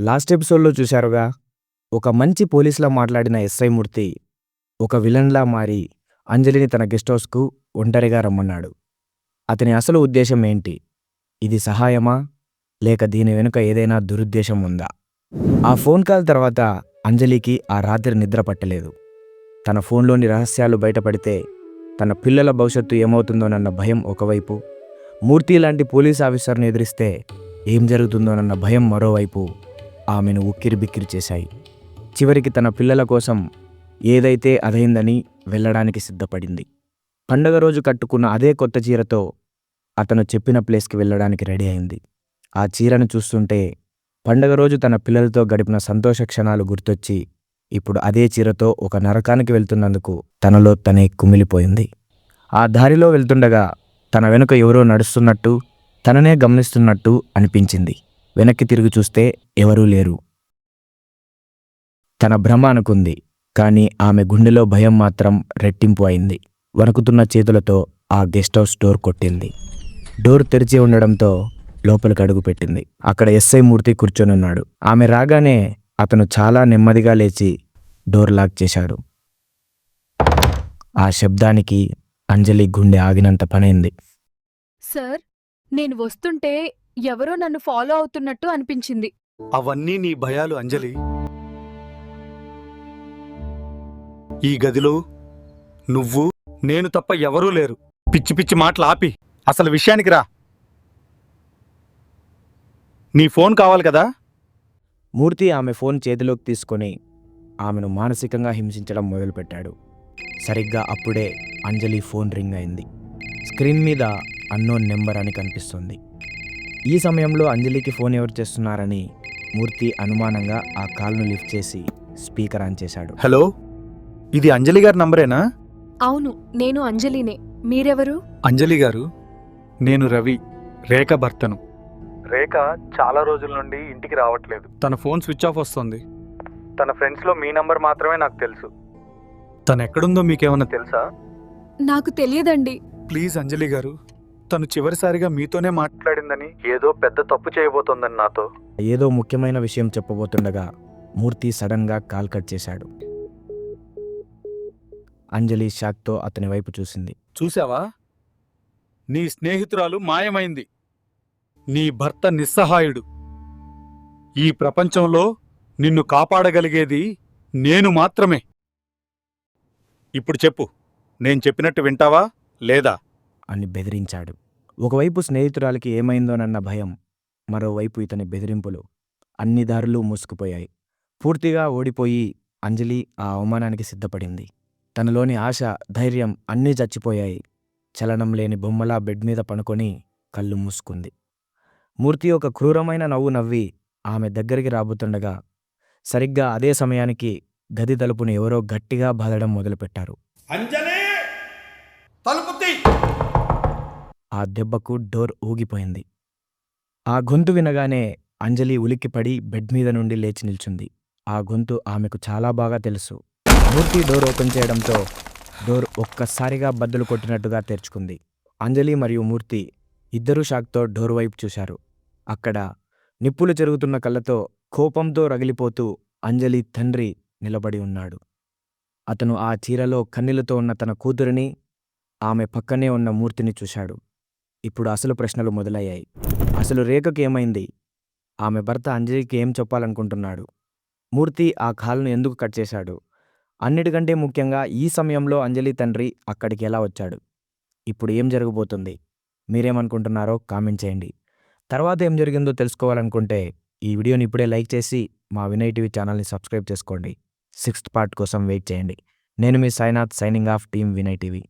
Last ఎపిసోడ్లో చూశారుగా ఒక మంచి పోలీసులా మాట్లాడిన ఎస్ఐ మూర్తి ఒక విలన్లా మారి అంజలిని తన గెస్ట్ హౌస్కు ఒంటరిగా రమ్మన్నాడు. అతని అసలు ఉద్దేశం ఏంటి? ఇది సహాయమా? లేక దీని వెనుక ఏదైనా దురుద్దేశం ఉందా? ఆ ఫోన్ కాల్ తర్వాత అంజలికి ఆ రాత్రి నిద్ర పట్టలేదు. తన ఫోన్లోని రహస్యాలు బయటపడితే తన పిల్లల భవిష్యత్తు ఏమవుతుందోనన్న భయం ఒకవైపు మూర్తి లాంటి పోలీస్ ఆఫీసర్ని ఎదిరిస్తే ఏం జరుగుతుందోనన్న భయం మరోవైపు ఆమెను ఉక్కిరి బిక్కిరి చేశాయి. చివరికి తన పిల్లల కోసం ఏదైతే అదైందని వెళ్ళడానికి సిద్ధపడింది. పండగ రోజు కట్టుకున్న అదే కొత్త చీరతో అతను చెప్పిన ప్లేస్కి వెళ్ళడానికి రెడీ అయింది. ఆ చీరను చూస్తుంటే పండగ రోజు తన పిల్లలతో గడిపిన సంతోష క్షణాలు గుర్తొచ్చి ఇప్పుడు అదే చీరతో ఒక నరకానికి వెళ్తున్నందుకు తనలో తనే కుమిలిపోయింది. ఆ దారిలో వెళ్తుండగా తన వెనుక ఎవరో నడుస్తున్నట్టు తననే గమనిస్తున్నట్టు అనిపించింది. వెనక్కి తిరిగి చూస్తే ఎవరూ లేరు. తన భ్రమ అనుకుంది కానీ ఆమె గుండెలో భయం మాత్రం రెట్టింపు అయింది. వణుకుతున్న చేతులతో ఆ గెస్ట్ హౌస్ డోర్ కొట్టింది. డోర్ తెరిచి ఉండడంతో లోపలికి అడుగుపెట్టింది అక్కడ ఎస్ఐ మూర్తి కూర్చొనున్నాడు ఆమె రాగానే అతను చాలా నెమ్మదిగా లేచి డోర్ లాక్ చేశాడు. ఆ శబ్దానికి అంజలి గుండె ఆగినంత పనైంది. సార్ నేను వస్తుంటే ఎవరో నన్ను ఫాలో అవుతున్నట్టు అనిపించింది. అవన్నీ నీ భయాలు అంజలి. ఈ గదిలో నువ్వు నేను తప్ప ఎవరూ లేరు. పిచ్చి పిచ్చి మాటలు ఆపి. అసలు విషయానికి రా. నీ ఫోన్ కావాలి కదా? మూర్తి ఆమె ఫోన్ చేతిలోకి తీసుకొని ఆమెను మానసికంగా హింసించడం మొదలుపెట్టాడు. సరిగ్గా అప్పుడే అంజలి ఫోన్ రింగ్ అయింది. స్క్రీన్ మీద అన్నోన్ నెంబర్ అని కనిపిస్తుంది. ఈ సమయంలో అంజలికి ఫోన్ ఎవరు చేస్తున్నారని మూర్తి అనుమానంగా ఆ కాల్ను లిఫ్ట్ చేసి స్పీకర్ ఆన్ చేశాడు. హలో? ఇది అంజలి గారి నంబరేనా? అవును నేను అంజలినే. మీరెవరు? అంజలి గారు నేను రవి రేఖ భర్తను. రేఖ చాలా రోజుల నుండి ఇంటికి రావట్లేదు. తన ఫోన్ స్విచ్ ఆఫ్ వస్తుంది. తన ఫ్రెండ్స్లో మీ నంబర్ మాత్రమే నాకు తెలుసు. తను ఎక్కడుందో మీకేమన్నా తెలుసా? నాకు తెలియదండి. ప్లీజ్ అంజలి గారు తను చివరిసారిగా మీతోనే మాట్లాడిందని ఏదో పెద్ద తప్పు చేయబోతోందని నాతో. ఏదో ముఖ్యమైన విషయం చెప్పబోతుండగా మూర్తి సడన్గా కాల్ కట్ చేశాడు. అంజలి షాక్తో అతని వైపు చూసింది. చూసావా నీ స్నేహితురాలు మాయమైంది. నీ భర్త నిస్సహాయుడు. ఈ ప్రపంచంలో నిన్ను కాపాడగలిగేది నేను మాత్రమే. ఇప్పుడు చెప్పు నేను చెప్పినట్టు వింటావా లేదా? అని బెదిరించాడు. ఒకవైపు స్నేహితురాలికి ఏమైందోనన్న భయం మరోవైపు ఇతని బెదిరింపులు అన్ని దారులు మూసుకుపోయాయి. పూర్తిగా ఓడిపోయి అంజలి ఆ అవమానానికి సిద్ధపడింది. తనలోని ఆశ ధైర్యం అన్నీ చచ్చిపోయాయి. చలనం లేని బొమ్మలా బెడ్ మీద పనుకొని కళ్ళు మూసుకుంది. మూర్తి ఒక క్రూరమైన నవ్వు నవ్వి ఆమె దగ్గరికి రాబోతుండగా సరిగ్గా అదే సమయానికి గది తలుపుని ఎవరో గట్టిగా బాదడం మొదలుపెట్టారు. అంజలి! తలుపు తీ! ఆ దెబ్బకు డోర్ ఊగిపోయింది. ఆ గొంతు వినగానే అంజలి ఉలిక్కిపడి బెడ్ మీద నుండి లేచి నిల్చుంది. ఆ గొంతు ఆమెకు చాలా బాగా తెలుసు. మూర్తి డోర్ ఓపెన్ చేయడంతో డోర్ ఒక్కసారిగా బద్దలు కొట్టినట్టుగా తెరుచుకుంది. అంజలి మరియు మూర్తి ఇద్దరూ షాక్తో డోర్ వైపు చూశారు. అక్కడ నిప్పులు చెరుగుతున్న కళ్ళతో కోపంతో రగిలిపోతూ అంజలి తండ్రి నిలబడి ఉన్నాడు. అతను ఆ చీరలో కన్నీలతో ఉన్న తన కూతురిని ఆమె పక్కనే ఉన్న మూర్తిని చూశాడు. ఇప్పుడు అసలు ప్రశ్నలు మొదలయ్యాయి. అసలు రేఖకు ఏమైంది? ఆమె భర్త అంజలికి ఏం చెప్పాలనుకుంటున్నాడు? మూర్తి ఆ కాల్ను ఎందుకు కట్ చేశాడు? అన్నిటికంటే ముఖ్యంగా ఈ సమయంలో అంజలి తండ్రి అక్కడికి ఎలా వచ్చాడు? ఇప్పుడు ఏం జరగబోతుంది? మీరేమనుకుంటున్నారో కామెంట్ చేయండి. తర్వాత ఏం జరిగిందో తెలుసుకోవాలనుకుంటే ఈ వీడియోని ఇప్పుడే లైక్ చేసి మా వినయ్ టీవీ ఛానల్ని సబ్స్క్రైబ్ చేసుకోండి. సిక్స్త్ పార్ట్ కోసం వెయిట్ చేయండి. నేను మీ Sainath signing off team Vinay TV.